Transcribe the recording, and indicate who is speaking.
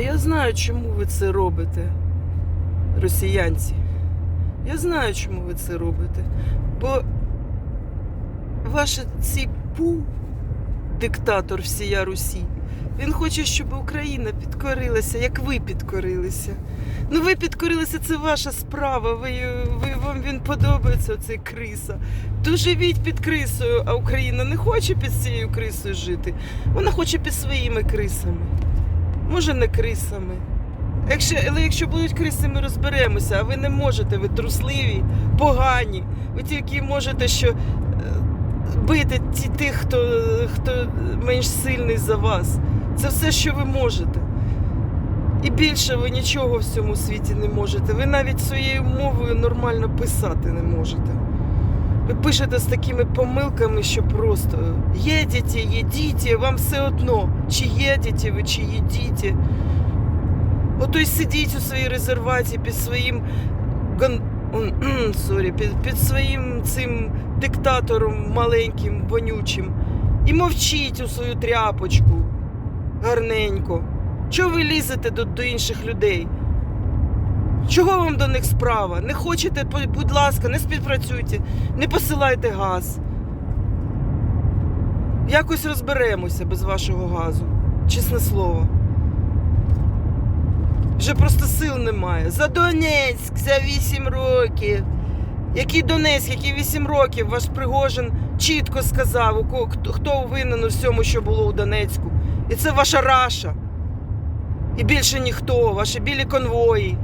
Speaker 1: А я знаю, чому ви це робите, росіянці. Я знаю, чому ви це робите. Бо ваш цей пу, диктатор всія Русі, він хоче, щоб Україна підкорилася, як ви підкорилися. Ну ви підкорилися, це ваша справа. Ви, ви, вам він подобається, оцей криса. То живіть під крисою, а Україна не хоче під цією крисою жити. Вона хоче під своїми крисами. Може, не крисами. Якщо, але якщо будуть криси, ми розберемося, а ви не можете, ви трусливі, погані. Ви тільки можете що е, бити ті, тих, хто, хто менш сильний за вас. Це все, що ви можете. І більше ви нічого в цьому світі не можете. Ви навіть своєю мовою нормально писати не можете. Ви пишете з такими помилками, що просто їдете, їдіть, вам все одно, чи їдете ви, чи їдіть. Ото й сидіть у своїй резервації під своїм м, під, під своїм цим диктатором маленьким, вонючим. І мовчіть у свою тряпочку гарненько. Чого ви лізете до, до інших людей? Чого вам до них справа? Не хочете, будь ласка, не співпрацюйте, не посилайте газ. Якось розберемося без вашого газу. Чесне слово. Вже просто сил немає. За Донецьк за 8 років. Який Донецьк, який 8 років, ваш Пригожин чітко сказав, хто винен у всьому, що було у Донецьку. І це ваша раша. І більше ніхто, ваші білі конвої.